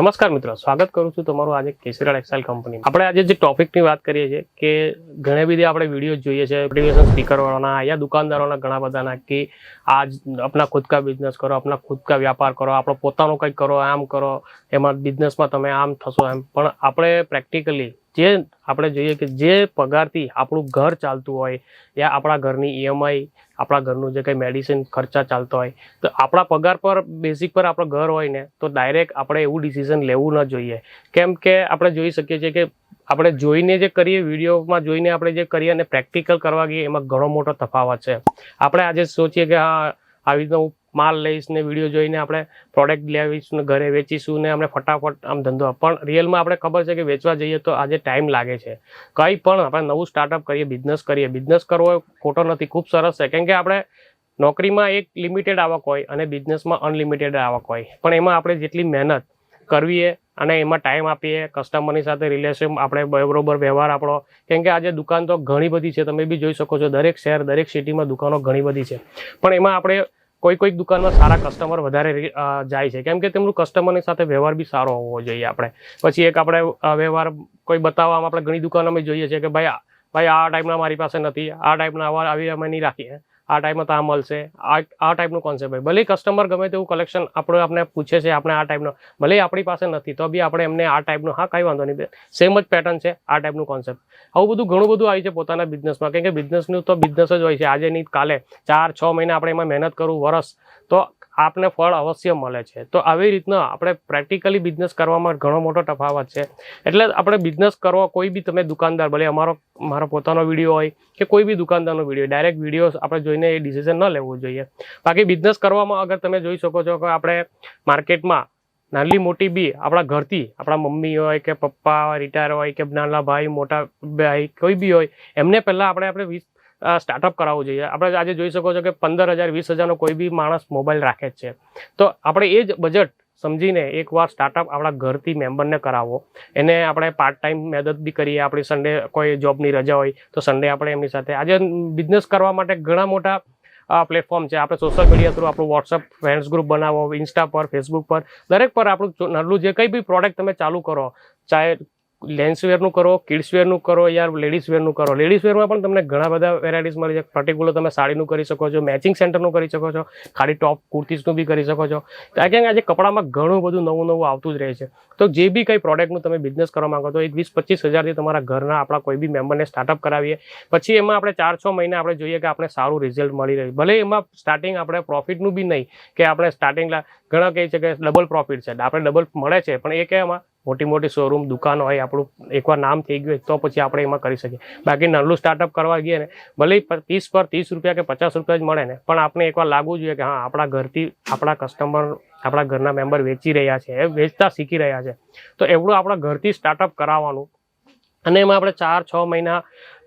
નમસ્કાર મિત્રો, સ્વાગત કરું છું તમારું આજે કેસરીલાલ એક્સાઇલ કંપની આપણે આજે જે ટોપિકની વાત કરીએ છીએ કે ઘણી બધી આપણે વીડિયો જોઈએ છે મોટિવેશન સ્પીકરવાળાના યા દુકાનદારોના ઘણા બધાના કે આજ આપણા ખુદ કા બિઝનેસ કરો આપણા ખુદ કા વ્યાપાર કરો, આપણો પોતાનો કંઈક કરો, આમ કરો, એમાં બિઝનેસમાં તમે આમ થશો એમ. પણ આપણે પ્રેક્ટિકલી જે આપણે જોઈએ કે જે પગારથી આપણું ઘર ચાલતું હોય, યા આપણા ઘરની ઈએમઆઈ આપણા ઘરનું જે કંઈ મેડિસિન ખર્ચા ચાલતો હોય, તો આપણા પગાર પર બેઝિક પર આપણો ઘર હોય ને, તો ડાયરેક્ટ આપણે એવું ડિસિઝન લેવું ન જોઈએ. કેમ કે આપણે જોઈ શકીએ છીએ કે આપણે જોઈને જે કરીએ, વિડીયોમાં જોઈને આપણે જે કરીએ અને પ્રેક્ટિકલ કરવા ગઈએ, એમાં ઘણો મોટો તફાવત છે. આપણે આજે સોચીએ કે, હા, આવી રીતના હું માલ લઈશ ને વીડિયો જોઈને આપણે પ્રોડક્ટ લેવીશું ને ઘરે વેચીશું ને આપણે ફટાફટ આમ ધંધો પણ રિયલમાં આપણે ખબર છે કે વેચવા જઈએ તો આજે ટાઈમ લાગે છે. કંઈ પણ આપણે નવું સ્ટાર્ટઅપ કરીએ બિઝનેસ કરીએ બિઝનેસ કરવો ખોટો નથી. ખૂબ સરસ છે. કેમ કે આપણે નોકરીમાં એક લિમિટેડ આવક હોય અને બિઝનેસમાં અનલિમિટેડ આવક હોય. પણ એમાં આપણે જેટલી મહેનત કરવીએ અને એમાં ટાઈમ આપીએ કસ્ટમરની સાથે રિલેશન આપણે બરોબર વ્યવહાર આપણો. કેમ કે આજે દુકાન તો ઘણી બધી છે. તમે બી જોઈ શકો છો, દરેક શહેર, દરેક સિટીમાં દુકાનો ઘણી બધી છે. પણ એમાં આપણે કોઈ કોઈક દુકાનમાં સારા કસ્ટમર વધારે જાય છે. કેમ કે તેમનું કસ્ટમરની સાથે વ્યવહાર બી સારો હોવો જોઈએ આપણે. પછી એક આપણે વ્યવહાર કોઈ બતાવવામાં આપણે ઘણી દુકાનોમાં જોઈએ છીએ કે ભાઈ ભાઈ આ ટાઈપના મારી પાસે નથી, આ ટાઈપના આવા આવી અમે નહીં રાખીએ. આ ટાઈપમાં આ મળશે આ આ ટાઈપનું કોન્સેપ્ટ હોય. ભલે કસ્ટમર ગમે તેવું કલેક્શન આપણે આપણે પૂછે છે, આપણે આ ટાઈપનો ભલે આપણી પાસે નથી, તો બી આપણે એમને આ ટાઈપનું હા, કાંઈ વાંધો નહીં. સેમ જ પેટર્ન છે આ ટાઈપનું કોન્સેપ્ટ આવું બધું ઘણું બધું આવી છે પોતાના બિઝનેસમાં કેમ કે બિઝનેસનું તો બિઝનેસ જ હોય છે. આજે નહીં, કાલે ચાર, છ મહિના આપણે એમાં મહેનત કરવું વરસ. તો આપને ફળ અવશ્ય મળે છે. તો આવી રીતના આપણે પ્રેક્ટિકલી બિઝનેસ કરવામાં ઘણો મોટો તફાવત છે. એટલે આપણે બિઝનેસ કરવો કોઈ બી તમે દુકાનદાર, ભલે અમારો, મારો પોતાનો વીડિયો હોય કે કોઈ બી દુકાનદારનો વીડિયો ડાયરેક્ટ વીડિયો આપણે જોઈને એ ડિસિઝન ન લેવું જોઈએ. બાકી બિઝનેસ કરવામાં અગર તમે જોઈ શકો છો કે આપણે માર્કેટમાં નાની મોટી બી આપણા ઘરથી આપણા મમ્મી હોય કે પપ્પા રિટાયર હોય કે નાના ભાઈ, મોટા ભાઈ કોઈ બી હોય, એમને પહેલાં આપણે આપણે વીસ સ્ટાર્ટઅપ કરાવવું જોઈએ. આપણે આજે જોઈ શકો છો કે પંદર હજાર, વીસ હજારનો કોઈ બી માણસ મોબાઈલ રાખે જ છે. તો આપણે એ જ બજેટ સમજીને એકવાર સ્ટાર્ટઅપ આપણા ઘરથી મેમ્બરને કરાવો. એને આપણે પાર્ટ ટાઈમ મદદ બી કરીએ. આપણી સન્ડે કોઈ જોબની રજા હોય તો સન્ડે આપણે એમની સાથે. આજે બિઝનેસ કરવા માટે ઘણા મોટા પ્લેટફોર્મ છે. આપણે સોશિયલ મીડિયા થ્રુ આપણું વોટ્સઅપ ફ્રેન્ડ્સ ગ્રુપ બનાવો ઇન્સ્ટા પર ફેસબુક પર. દરેક પર આપણું નરલું જે કંઈ બી પ્રોડક્ટ તમે ચાલુ કરો, ચાહે લેન્સ વેરનું કરો કિડ્સ વેરનું કરો યાર લેડીઝ વેરનું કરો. લેડીઝ વેરમાં પણ તમને ઘણા બધા વેરાયટીઝ મળી છે પર્ટિક્યુલર તમે સાડીનું કરી શકો છો મેચિંગ સેન્ટરનું કરી શકો છો, ખાલી ટોપ કુર્તીસનું બી કરી શકો છો. કારણ કે આજે કપડામાં ઘણું બધું નવું નવું આવતું જ રહે છે. તો જે બી કંઈ પ્રોડક્ટનું તમે બિઝનેસ કરવા માંગો તો એક વીસ પચીસ હજારથી તમારા ઘરના આપણા કોઈ બી મેમ્બરને સ્ટાર્ટઅપ કરાવીએ. પછી એમાં આપણે ચાર છ મહિને આપણે જોઈએ કે આપણે સારું રિઝલ્ટ મળી રહ્યું. ભલે એમાં સ્ટાર્ટિંગ આપણે પ્રોફિટનું બી નહીં કે આપણે સ્ટાર્ટિંગ ઘણા કહે છે કે ડબલ પ્રોફિટ છે. આપણે ડબલ મળે છે. પણ એ કહેવામાં મોટી મોટી શોરૂમ દુકાન હોય, આપણું એકવાર નામ થઈ ગયું હોય તો પછી આપણે એમાં કરી શકીએ. બાકી નાનું સ્ટાર્ટઅપ કરવા ગઈએ ને, ભલે ત્રીસ પર ત્રીસ રૂપિયા કે પચાસ રૂપિયા જ મળે ને, પણ આપણે એકવાર લાગવું જોઈએ કે હા, આપણા ઘરથી આપણા કસ્ટમર આપણા ઘરના મેમ્બર વેચી રહ્યા છે, એ વેચતા શીખી રહ્યા છે. તો એવડું આપણા ઘરથી સ્ટાર્ટઅપ કરાવવાનું. અને એમાં આપણે ચાર, છ મહિના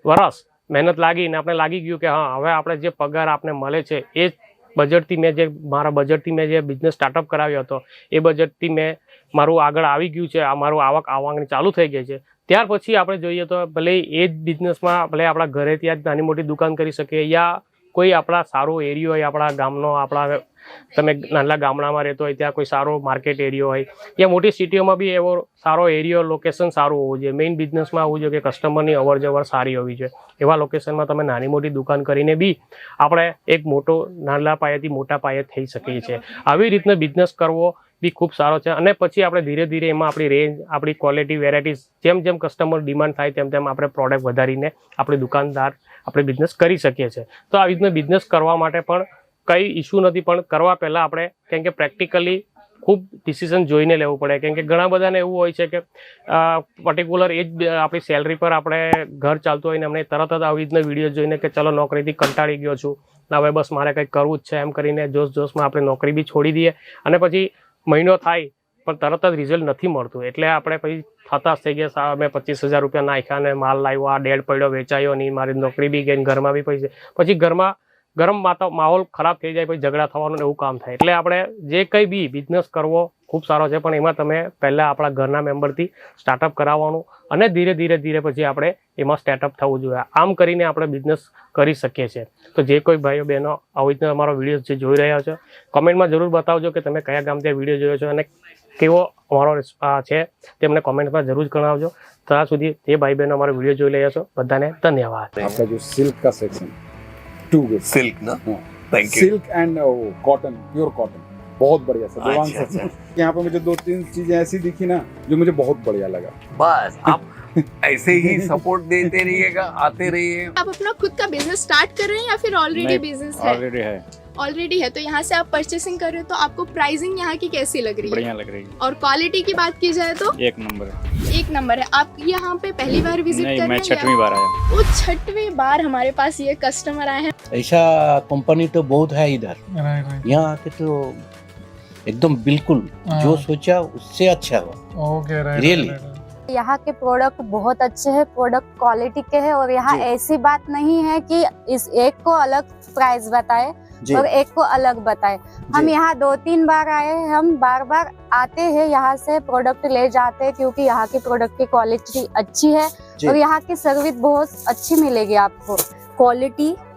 વરસ મહેનત લાગીને આપણે લાગી ગયું કે હા, હવે આપણે જે પગાર આપણે મળે છે, એ બજેટથી મેં જે મારા બજેટથી મેં જે બિઝનેસ સ્ટાર્ટઅપ કરાવ્યો હતો, એ બજેટથી મેં મારું આગળ આવી ગયું છે, આ મારું આવક આવવાની ચાલુ થઈ ગઈ છે. ત્યાર પછી આપણે જોઈએ તો ભલે એ જ બિઝનેસમાં ભલે આપણા ઘરે ત્યાં જ નાની મોટી દુકાન કરી શકીએ, યા કોઈ આપણા સારો એરિયો હોય, આપણા ગામનો, આપણા તમે નાના ગામડામાં રહેતો હોય, ત્યાં કોઈ સારો માર્કેટ એરિયો હોય. યા મોટી સિટીઓમાં બી એવો સારો એરિયો લોકેશન સારું હોવું જોઈએ. મેઇન બિઝનેસમાં આવવું જોઈએ કે કસ્ટમરની અવર જવર સારી હોવી જોઈએ. એવા લોકેશનમાં તમે નાની મોટી દુકાન કરીને બી આપણે એક મોટો નાના પાયેથી મોટા પાયે થઈ શકીએ છીએ. આવી રીતના બિઝનેસ કરવો બી ખૂબ સારો છે. અને પછી આપણે ધીરે ધીરે એમાં આપણી રેન્જ આપણી ક્વોલિટી વેરાયટીઝ જેમ જેમ કસ્ટમર ડિમાન્ડ થાય તેમ તેમ આપણે પ્રોડક્ટ વધારીને આપણી દુકાનદાર, આપણે બિઝનેસ કરી શકીએ છીએ. તો આવી રીતના બિઝનેસ કરવા માટે પણ કંઈ ઇશ્યુ નથી, પણ કરવા પહેલાં આપણે કેમ કે પ્રેક્ટિકલી ખૂબ ડિસિઝન જોઈને લેવું પડે. કેમ કે ઘણા બધાને એવું હોય છે કે પર્ટિક્યુલર એ જ આપણી સેલરી પર આપણે ઘર ચાલતું હોય ને અમને તરત જ આવી રીતના વીડિયો જોઈને કે ચલો નોકરીથી કંટાળી ગયો છું. ને હવે બસ મારે કંઈક કરવું જ છે એમ કરીને જોશ જોશમાં આપણે નોકરી બી છોડી દઈએ. અને પછી મહિનો થાય, પણ તરત જ રિઝલ્ટ નથી મળતું. એટલે આપણે પછી થતા થઈ ગયા સા મેં પચીસ હજાર રૂપિયા નાખ્યા ને માલ લાવ્યો, આ ડેડ પડ્યો, વેચાયો નહીં, મારી નોકરી બી ગઈ ઘરમાં બી પૈસા. પછી ઘરમાં ગરમ માતા માહોલ ખરાબ થઈ જાય, પછી ઝઘડા થવાનું એવું કામ થાય. એટલે આપણે જે કંઈ બી બિઝનેસ કરવો ખૂબ સારો છે. પણ એમાં તમે પહેલાં આપણા ઘરના મેમ્બરથી સ્ટાર્ટઅપ કરાવવાનું અને ધીરે ધીરે ધીરે પછી આપણે એમાં સ્ટાર્ટઅપ થવું જોઈએ. આમ કરીને આપણે બિઝનેસ કરી શકીએ છીએ. તો જે કોઈ ભાઈઓ બહેનો આવી રીતના અમારો વીડિયો જે જોઈ રહ્યા છો કોમેન્ટમાં જરૂર બતાવજો કે તમે કયા ગામથી વીડિયો જોયો છો અને કેવો અમારો છે તે અમને કોમેન્ટમાં જરૂર જણાવજો. ત્યાં સુધી તે ભાઈ બહેનો અમારો વીડિયો જોઈ રહ્યા છો બધાને ધન્યવાદ. સિલ્ક કા silk thank you silk and cotton pure cotton बहुत बढ़िया सर देवांग अच्छा, सर। यहाँ पे मुझे दो तीन चीज़ें ऐसी दिखी ना जो मुझे बहुत बढ़िया लगा। बस आप ऐसे ही सपोर्ट देते रहिएगा आते रहिए। आप अपना खुद का बिज़नेस स्टार्ट कर रहे हैं या फिर ऑलरेडी बिज़नेस है? ऑलरेडी है। ऑलरेडी है तो यहाँ से आप परचेसिंग कर रहे हो तो आपको प्राइसिंग यहाँ की कैसी लग रही है? बढ़िया लग रही है। और क्वालिटी की बात की जाए तो? एक नंबर है। एक नंबर है। आप यहाँ पे पहली बार विज़िट नहीं कर मैं रहे हैं छठवीं बार आया वो छठवीं बार हमारे पास ये कस्टमर आए हैं। ऐसा कंपनी तो बहुत है इधर। यहाँ आके तो एकदम बिल्कुल जो सोचा उससे अच्छा हुआ। रियली यहाँ के प्रोडक्ट बहुत अच्छे हैं प्रोडक्ट क्वालिटी के हैं और यहाँ ऐसी बात नहीं है कि इस एक को अलग प्राइस बताए और एक को अलग बताए। हम यहाँ दो तीन बार आए हैं हम बार बार आते हैं यहाँ से प्रोडक्ट ले जाते हैं क्योंकि यहाँ की प्रोडक्ट की क्वालिटी अच्छी है और यहाँ की सर्विस बहुत अच्छी मिलेगी आपको। क्वालिटी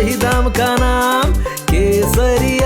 ही दाम का नाम केसरी